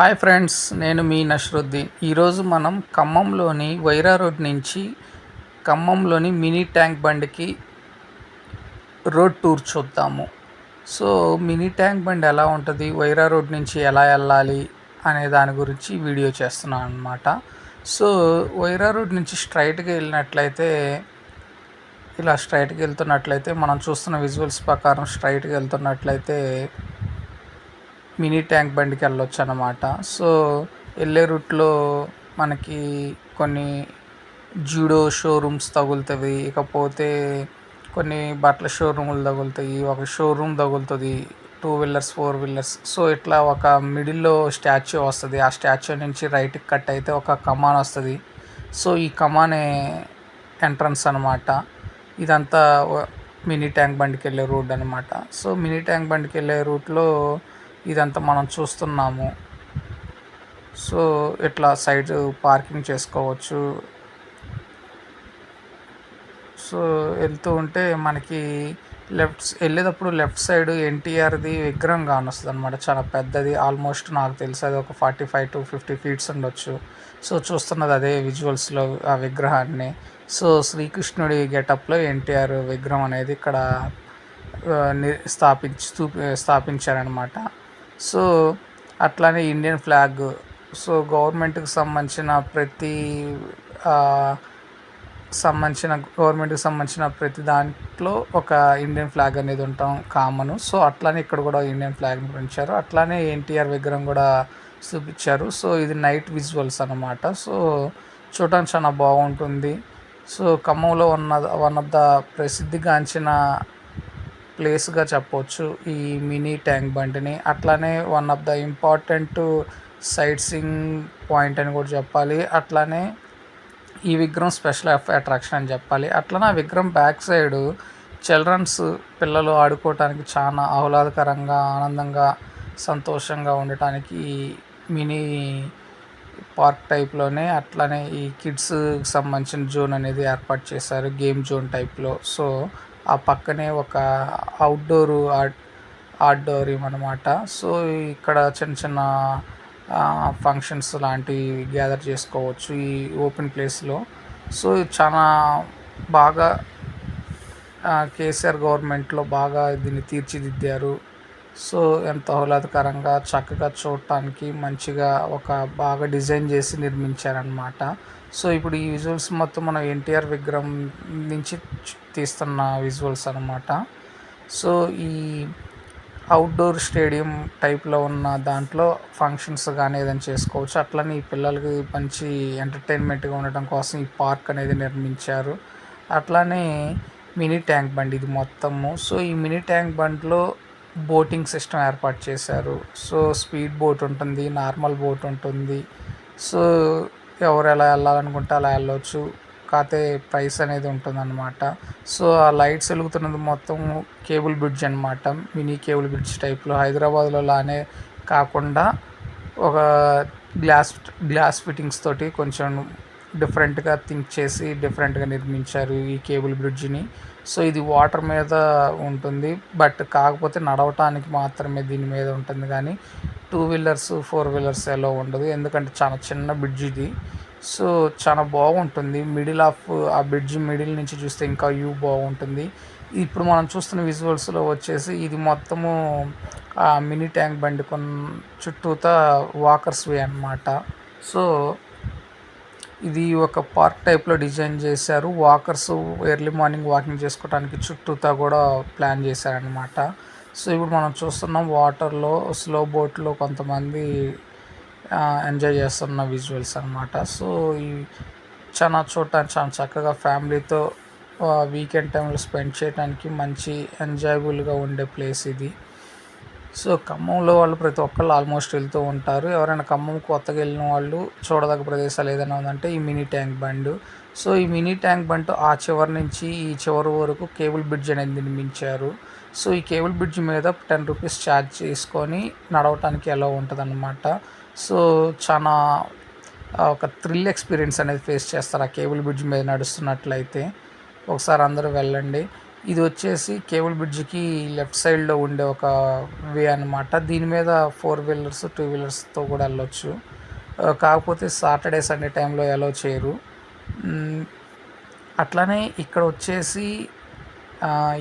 Hi friends నేను మీ నష్రుద్దీన్. ఈరోజు మనం ఖమ్మంలోని వైరా రోడ్ నుంచి ఖమ్మంలోని మినీ ట్యాంక్ బండికి రోడ్ టూర్ చూద్దాము. సో మినీ ట్యాంక్ బండి ఎలా ఉంటుంది వైరా రోడ్ నుంచి ఎలా వెళ్ళాలి అనే దాని గురించి వీడియో చేస్తున్నాను అనమాట సో వైరా రోడ్ నుంచి స్ట్రైట్గా వెళ్ళినట్లయితే ఇలా స్ట్రైట్గా వెళ్తున్నట్లయితే మనం చూస్తున్న విజువల్స్ ప్రకారం స్ట్రైట్గా వెళ్తున్నట్లయితే మినీ ట్యాంక్ బండికి వెళ్ళొచ్చు అనమాట సో వెళ్ళే రూట్లో మనకి కొన్ని జూడో షోరూమ్స్ తగులుతుంది ఇకపోతే కొన్ని బట్టల షోరూములు తగులుతాయి. ఒక షోరూమ్ తగులుతుంది two wheelers four wheelers. So ఇట్లా ఒక మిడిల్లో స్టాచ్యూ వస్తుంది. ఆ స్టాచ్యూ నుంచి రైట్కి కట్ అయితే ఒక కమాన్ వస్తుంది. సో ఈ కమానే ఎంట్రన్స్ అనమాట ఇదంతా మినీ ట్యాంక్ బండికి వెళ్ళే రూట్ అనమాట సో మినీ ట్యాంక్ బండికి వెళ్ళే రూట్లో ఇదంతా మనం చూస్తున్నాము. సో ఇట్లా సైడ్ పార్కింగ్ చేసుకోవచ్చు. సో వెళ్తూ ఉంటే మనకి లెఫ్ట్ వెళ్ళేటప్పుడు లెఫ్ట్ సైడ్ ఎన్టీఆర్ది విగ్రహం కానొస్తుంది అనమాట చాలా పెద్దది. ఆల్మోస్ట్ నాకు తెలిసి అది ఒక forty five to fifty feets ఉండొచ్చు. సో చూస్తున్నది అదే విజువల్స్లో ఆ విగ్రహాన్ని. సో శ్రీకృష్ణుడి గెటప్లో ఎన్టీఆర్ విగ్రహం అనేది ఇక్కడ స్థాపించి స్థాపించారనమాట సో అట్లానే ఇండియన్ ఫ్లాగ్. సో గవర్నమెంట్కి సంబంధించిన ప్రతి సంబంధించిన గవర్నమెంట్కి సంబంధించిన ప్రతి దాంట్లో ఒక ఇండియన్ ఫ్లాగ్ అనేది ఉంటాం కామన్. సో అట్లానే ఇక్కడ కూడా ఇండియన్ ఫ్లాగ్ని పెంచారు అట్లానే ఎన్టీఆర్ విగ్రహం కూడా చూపించారు. సో ఇది నైట్ విజువల్స్ అనమాట సో చూడడానికి చాలా బాగుంటుంది. సో ఖమ్మంలో ఉన్న వన్ ఆఫ్ ద ప్రసిద్ధిగాంచిన ప్లేస్గా చెప్పవచ్చు ఈ మినీ ట్యాంక్ బండిని. అట్లానే one of the important sightseeing point అని కూడా చెప్పాలి. అట్లానే ఈ విగ్రహం స్పెషల్ అట్రాక్షన్ అని చెప్పాలి. అట్లనే ఆ విగ్రహం బ్యాక్ సైడ్ చిల్డ్రన్స్ పిల్లలు ఆడుకోవటానికి చాలా ఆహ్లాదకరంగా ఆనందంగా సంతోషంగా ఉండటానికి మినీ పార్క్ టైప్లోనే అట్లనే ఈ కిడ్స్కి సంబంధించిన జోన్ అనేది ఏర్పాటు చేశారు. గేమ్ జోన్ టైప్లో సో ఆ పక్కనే ఒక అవుట్డోర్ ఆడిటోరియం అనమాట సో ఇక్కడ చిన్న చిన్న ఫంక్షన్స్ లాంటివి గ్యాదర్ చేసుకోవచ్చు ఈ ఓపెన్ ప్లేస్లో సో చాలా బాగా కేసీఆర్ గవర్నమెంట్లో బాగా దీన్ని తీర్చిదిద్దారు. సో ఎంతో ఆహ్లాదకరంగా చక్కగా చూడటానికి మంచిగా ఒక బాగా డిజైన్ చేసి నిర్మించారనమాట. సో ఇప్పుడు ఈ విజువల్స్ మొత్తం మనం ఎన్టీఆర్ విగ్రహం నుంచి తీస్తున్న విజువల్స్ అనమాట సో ఈ అవుట్డోర్ స్టేడియం టైప్లో ఉన్న దాంట్లో ఫంక్షన్స్ కానీ ఏదైనా చేసుకోవచ్చు. అట్లనే ఈ పిల్లలకి మంచి ఎంటర్టైన్మెంట్గా ఉండటం కోసం ఈ పార్క్ అనేది నిర్మించారు. అట్లానే మినీ ట్యాంక్ బండి ఇది మొత్తము. సో ఈ మినీ ట్యాంక్ బండ్లో బోటింగ్ సిస్టమ్ ఏర్పాటు చేశారు. సో స్పీడ్ బోట్ ఉంటుంది నార్మల్ బోట్ ఉంటుంది. సో ఎవరు ఎలా వెళ్ళాలనుకుంటే అలా వెళ్ళవచ్చు కాకపోతే ప్రైస్ అనేది ఉంటుందన్నమాట. సో ఆ లైట్స్ వెలుగుతున్నది మొత్తం కేబుల్ బ్రిడ్జ్ అనమాట మినీ కేబుల్ బ్రిడ్జ్ టైప్లో. హైదరాబాద్లో లానే కాకుండా ఒక గ్లాస్ గ్లాస్ ఫిట్టింగ్స్ తోటి కొంచెం డిఫరెంట్గా థింక్ చేసి డిఫరెంట్గా నిర్మించారు ఈ కేబుల్ బ్రిడ్జ్ని. సో ఇది వాటర్ మీద ఉంటుంది. బట్ కాకపోతే నడవటానికి మాత్రమే దీని మీద ఉంటుంది. కానీ టూ వీలర్స్ ఫోర్ వీలర్స్ ఎలా ఉండదు. ఎందుకంటే చాలా చిన్న బ్రిడ్జ్ ఇది. సో చాలా బాగుంటుంది. మిడిల్ ఆఫ్ ఆ బ్రిడ్జ్ మిడిల్ నుంచి చూస్తే ఇంకా వ్యూ బాగుంటుంది. ఇప్పుడు మనం చూస్తున్న విజువల్స్లో వచ్చేసి ఇది మొత్తము ఆ మినీ ట్యాంక్ బండి కొన్ చుట్టూతా వాకర్స్ వే అనమాట సో ఇది ఒక పార్క్ టైప్లో డిజైన్ చేశారు. వాకర్స్ ఎర్లీ మార్నింగ్ వాకింగ్ చేసుకోవడానికి చుట్టూతా కూడా ప్లాన్ చేశారనమాట సో ఇప్పుడు మనం చూస్తున్నాం వాటర్లో స్లో బోట్లో కొంతమంది ఎంజాయ్ చేస్తున్న విజువల్స్ అనమాట సో ఈ చాలా చూడటానికి చాలా చక్కగా ఫ్యామిలీతో వీకెండ్ టైంలో స్పెండ్ చేయడానికి మంచి ఎంజాయబుల్గా ఉండే ప్లేస్ ఇది. సో ఖమ్మంలో వాళ్ళు ప్రతి ఒక్కళ్ళు ఆల్మోస్ట్ వెళ్తూ ఉంటారు. ఎవరైనా ఖమ్మం కొత్తగా వెళ్ళిన వాళ్ళు చూడదగ్గ ప్రదేశాలు ఏదైనా ఉందంటే ఈ మినీ ట్యాంక్ బండ్. సో ఈ మినీ ట్యాంక్ బండ్ ఆ చివరి నుంచి ఈ చివరి వరకు కేబుల్ బ్రిడ్జ్ అనేది నిర్మించారు. సో ఈ కేబుల్ బ్రిడ్జ్ మీద టెన్ రూపీస్ ఛార్జ్ చేసుకొని నడవటానికి ఎలా ఉంటుంది సో చాలా ఒక థ్రిల్ ఎక్స్పీరియన్స్ అనేది ఫేస్ చేస్తారు ఆ కేబుల్ బ్రిడ్జ్ మీద నడుస్తున్నట్లయితే. ఒకసారి అందరూ వెళ్ళండి. ఇది వచ్చేసి కేబుల్ బ్రిడ్జ్కి లెఫ్ట్ సైడ్లో ఉండే ఒక వే అనమాట దీని మీద ఫోర్ వీలర్స్ టూ వీలర్స్తో కూడా వెళ్ళొచ్చు. కాకపోతే సాటర్డే సండే టైంలో ఎలా చేయరు. అట్లానే ఇక్కడ వచ్చేసి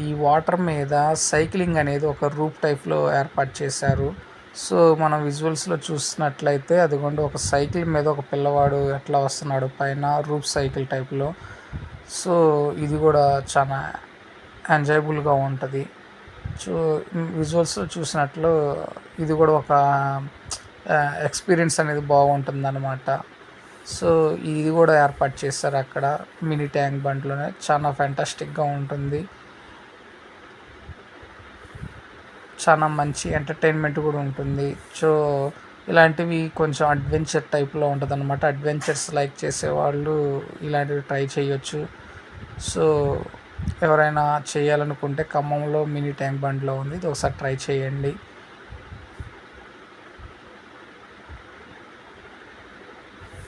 ఈ వాటర్ మీద సైక్లింగ్ అనేది ఒక రూప్ టైప్లో ఏర్పాటు చేశారు. సో మనం విజువల్స్లో చూసినట్లయితే అదిగోండి ఒక సైకిల్ మీద ఒక పిల్లవాడు ఎట్లా వస్తున్నాడు పైన రూప్ సైకిల్ టైప్లో. సో ఇది కూడా చాలా ఎంజాయబుల్గా ఉంటుంది. చూ విజువల్స్లో చూసినట్లు ఇది కూడా ఒక ఎక్స్పీరియన్స్ అనేది బాగుంటుంది అనమాట సో ఇది కూడా ఏర్పాటు చేస్తారు అక్కడ. మినీ ట్యాంక్ బండ్లోనే. చాలా ఫ్యాంటాస్టిక్గా ఉంటుంది. చాలా మంచి ఎంటర్టైన్మెంట్ కూడా ఉంటుంది. సో ఇలాంటివి కొంచెం అడ్వెంచర్ టైప్లో ఉంటుంది అనమాట అడ్వెంచర్స్ లైక్ చేసేవాళ్ళు ఇలాంటివి ట్రై చేయొచ్చు. సో ఎవరైనా చేయాలనుకుంటే ఖమ్మంలో మినీ ట్యాంక్ బండ్లో ఉంది. ఇది ఒకసారి ట్రై చేయండి.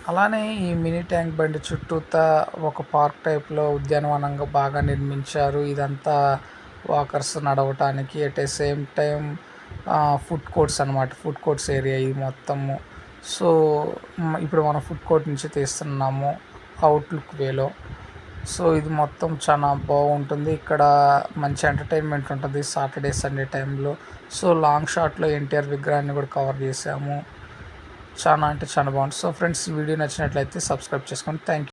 అలానే ఈ మినీ ట్యాంక్ బండి చుట్టూతా ఒక పార్క్ టైప్లో ఉద్యానవనంగా బాగా నిర్మించారు. ఇదంతా వాకర్స్ నడవటానికి at a same time food courts అనమాట ఫుడ్ కోర్ట్స్ ఏరియా ఇది మొత్తము. సో ఇప్పుడు మనం ఫుడ్ కోర్ట్ నుంచి తీస్తున్నాము. అవుట్లుక్ వేలో. సో ఇది మొత్తం చాలా బాగుంటుంది. ఇక్కడ మంచి ఎంటర్టైన్మెంట్ ఉంటుంది సాటర్డే సండే టైంలో. సో లాంగ్ షాట్లో ఎన్టీఆర్ విగ్రహాన్ని కూడా కవర్ చేసాము చాలా అంటే చాలా బాగుంటుంది సో ఫ్రెండ్స్ వీడియో నచ్చినట్లయితే సబ్స్క్రైబ్ చేసుకోండి థ్యాంక్ యూ